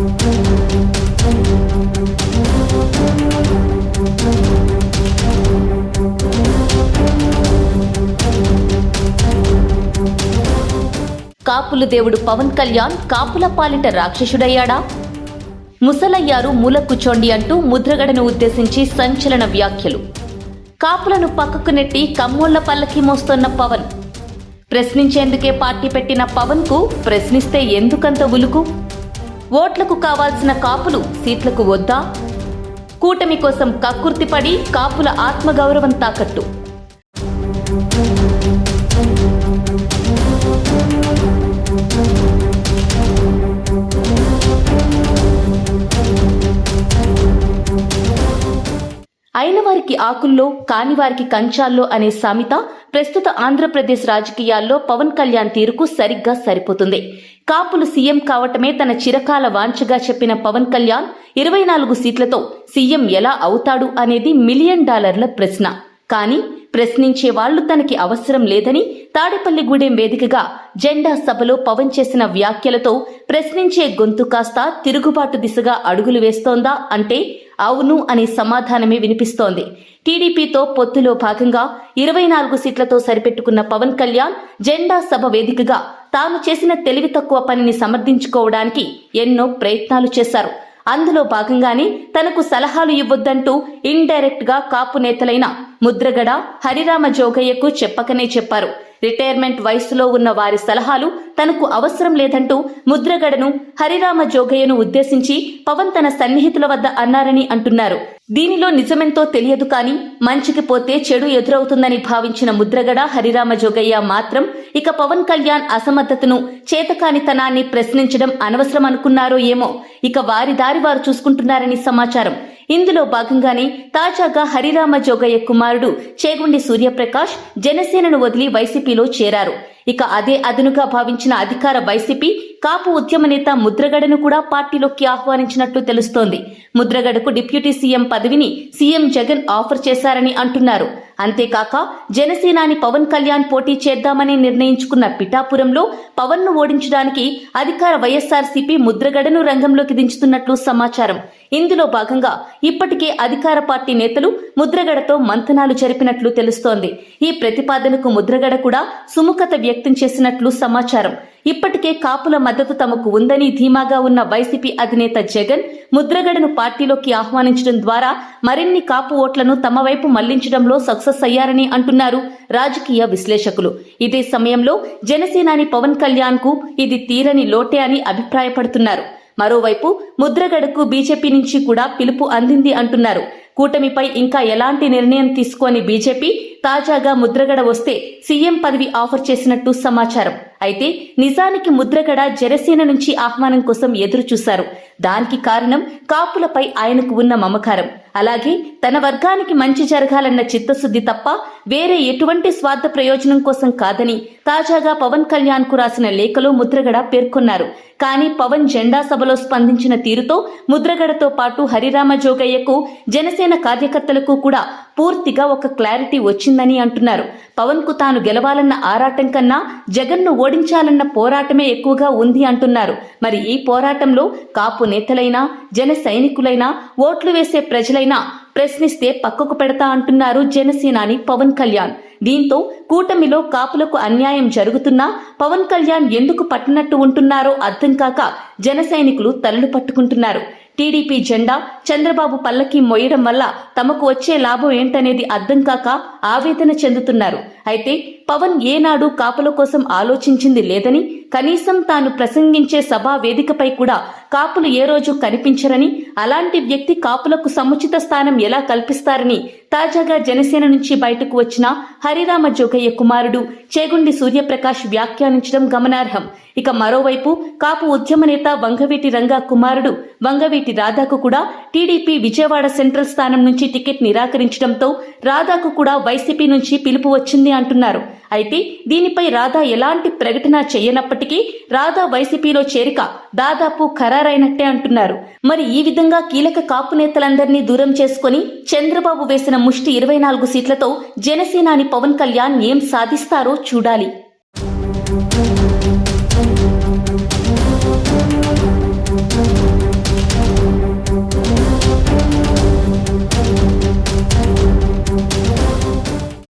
కాపులు దేవుడు పవన్ కళ్యాణ్ కాపుల పాలిట రాక్షసుడయ్యాడా? ముసలయ్యారు మూల కూచోండి అంటూ ముద్రగడను ఉద్దేశించి సంచలన వ్యాఖ్యలు. కాపులను పక్కకు నెట్టి కమ్మోళ్ళ పల్లకి మోస్తోన్న పవన్. ప్రశ్నించేందుకే పార్టీ పెట్టిన పవన్కు ప్రశ్నిస్తే ఎందుకంత ఉలుకు? ఓట్లకు కావాల్సిన కాపులు సీట్లకు వద్దా? కూటమి కోసం కక్కుర్తిపడి కాపుల ఆత్మగౌరవం తాకట్టు. అయిన వారికి ఆకుల్లో కాని వారికి కంచాల్లో అనే సామెత ప్రస్తుత ఆంధ్రప్రదేశ్ రాజకీయాల్లో పవన్ కళ్యాణ్ తీరుకు సరిగ్గా సరిపోతుంది. కాపులు సీఎం కావటమే తన చిరకాల వాంఛగా చెప్పిన పవన్ కళ్యాణ్ ఇరవై నాలుగు సీట్లతో సీఎం ఎలా అవుతాడు అనేది మిలియన్ డాలర్ల ప్రశ్న. కానీ ప్రశ్నించే వాళ్ళు తనకి అవసరం లేదని తాడేపల్లిగూడెం వేదికగా జెండా సభలో పవన్ చేసిన వ్యాఖ్యలతో ప్రశ్నించే గొంతు కాస్త తిరుగుబాటు దిశగా అడుగులు వేస్తోందా అంటే అవును అనే సమాధానమే వినిపిస్తోంది. టీడీపీతో పొత్తులో భాగంగా ఇరవై నాలుగు సీట్లతో సరిపెట్టుకున్న పవన్ కళ్యాణ్ జెండా సభ వేదికగా తాను చేసిన తెలివి తక్కువ పనిని సమర్థించుకోవడానికి ఎన్నో ప్రయత్నాలు చేశారు. అందులో భాగంగానే తనకు సలహాలు ఇవ్వొద్దంటూ ఇండైరెక్ట్గా కాపు నేతలైన ముద్రగడ హరిరామ జోగయ్యకు చెప్పకనే చెప్పారు. రిటైర్మెంట్ వయసులో ఉన్న వారి సలహాలు తనకు అవసరం లేదంటూ ముద్రగడను హరిరామ జోగయ్యను ఉద్దేశించి పవన్ తన సన్నిహితుల వద్ద అన్నారని అంటున్నారు. దీనిలో నిజమెంతో తెలియదు కానీ మంచికి పోతే చెడు ఎదురవుతుందని భావించిన ముద్రగడ హరిరామ జోగయ్య మాత్రం ఇక పవన్ కళ్యాణ్ అసమర్థతను చేతకానితనాన్ని ప్రశ్నించడం అనవసరం అనుకున్నారో ఏమో. ఇక వారి దారి వారు చూసుకుంటున్నారని సమాచారం. ఇందులో భాగంగానే తాజాగా హరిరామ జోగయ్య కుమారుడు చేగుండి సూర్యప్రకాష్ జనసేనను వదిలి వైసీపీలో చేరారు. ఇక అదే అదునుగా భావించిన అధికార వైసీపీ కాపు ఉద్యమ నేత ముద్రగడను కూడా పార్టీలోకి ఆహ్వానించినట్లు తెలుస్తోంది. ముద్రగడకు డిప్యూటీ సీఎం పదవిని సీఎం జగన్ ఆఫర్ చేశారని అంటున్నారు. అంతేకాక జనసేనాని పవన్ కళ్యాణ్ పోటీ చేద్దామని నిర్ణయించుకున్న పిఠాపురంలో పవన్ను ఓడించడానికి అధికార వైఎస్ఆర్సీపీ ముద్రగడను రంగంలోకి దించుతున్నట్లు సమాచారం. ఇందులో భాగంగా ఇప్పటికే అధికార పార్టీ నేతలు ముద్రగడతో మంతనాలు జరిపినట్లు తెలుస్తోంది. ఈ ప్రతిపాదనకు ముద్రగడ కూడా సుముఖత వ్యక్తం చేసినట్లు సమాచారం. ఇప్పటికే కాపుల మద్దతు తమకు ఉందని ధీమాగా ఉన్న వైసీపీ అధినేత జగన్ ముద్రగడను పార్టీలోకి ఆహ్వానించడం ద్వారా మరిన్ని కాపు ఓట్లను తమ వైపు మళ్ళించడంలో సక్సెస్ అయ్యారని అంటున్నారు రాజకీయ విశ్లేషకులు. ఇదే సమయంలో జనసేనాని పవన్ కళ్యాణ్కు ఇది తీరని లోటే అని అభిప్రాయపడుతున్నారు. మరోవైపు ముద్రగడకు బీజేపీ నుంచి కూడా పిలుపు అందింది అంటున్నారు. కూటమిపై ఇంకా ఎలాంటి నిర్ణయం తీసుకోని బీజేపీ తాజాగా ముద్రగడ వస్తే సీఎం పదవి ఆఫర్ చేసినట్టు సమాచారం. అయితే నిజానికి ముద్రగడ జనసేన నుంచి ఆహ్వానం కోసం ఎదురు చూశారు దానికి కారణం కాపులపై ఆయనకు ఉన్న మమకారం. అలాగే తన వర్గానికి మంచి జరగాలన్న చిత్తశుద్ధి తప్ప వేరే ఎటువంటి స్వార్థ ప్రయోజనం కోసం కాదని తాజాగా పవన్ కళ్యాణ్కు రాసిన లేఖలో ముద్రగడ పేర్కొన్నారు. కానీ పవన్ జెండా సభలో స్పందించిన తీరుతో ముద్రగడతో పాటు హరిరామ జోగయ్యకు జనసేన కార్యకర్తలకు కూడా పూర్తిగా ఒక క్లారిటీ వచ్చింది. వచ్చిందని అంటున్నారు. పవన్కు తాను గెలవాలన్న ఆరాటం కన్నా జగన్ను ఓడించాలన్న పోరాటమే ఎక్కువగా ఉంది అంటున్నారు. మరి ఈ పోరాటంలో కాపు నేతలైనా జన సైనికులైనా ఓట్లు వేసే ప్రజలైనా ప్రశ్నిస్తే పక్కకు పెడతా అంటున్నారు జనసేనాని పవన్ కళ్యాణ్. దీంతో కూటమిలో కాపులకు అన్యాయం జరుగుతున్నా పవన్ కళ్యాణ్ ఎందుకు పట్టినట్టు ఉంటున్నారో అర్థం కాక జన సైనికులు తలలు పట్టుకుంటున్నారు. టీడీపీ జెండా చంద్రబాబు పల్లకి మొయ్యడం వల్ల తమకు వచ్చే లాభం ఏంటనేది అర్థం కాక ఆవేదన చెందుతున్నారు. అయితే పవన్ ఏనాడు కాపుల కోసం ఆలోచించింది లేదని కనీసం తాను ప్రసంగించే సభా వేదికపై కూడా కాపులు ఏ రోజు కనిపించరని అలాంటి వ్యక్తి కాపులకు సముచిత స్థానం ఎలా కల్పిస్తారని తాజాగా జనసేన నుంచి బయటకు వచ్చిన హరిరామ జోగయ్య కుమారుడు చేగుండి సూర్యప్రకాష్ వ్యాఖ్యానించడం గమనార్హం. ఇక మరోవైపు కాపు ఉద్యమ నేత వంగవీటి రంగా కుమారుడు వంగవీటి రాధాకు కూడా టీడీపీ విజయవాడ సెంట్రల్ స్థానం నుంచి టికెట్ నిరాకరించడంతో రాధాకు కూడా వైసీపీ నుంచి పిలుపు వచ్చింది అంటున్నారు. అయితే దీనిపై రాధా ఎలాంటి ప్రకటన చేయనప్పటికీ రాధా వైసీపీలో చేరిక దాదాపు ఖరారైనట్టే అంటున్నారు. మరి ఈ విధంగా కీలక కాపు నేతలందరినీ దూరం చేసుకుని చంద్రబాబు వేసిన ముష్టి ఇరవై నాలుగు సీట్లతో జనసేనాని పవన్ కళ్యాణ్ ఏం సాధిస్తారో చూడాలి.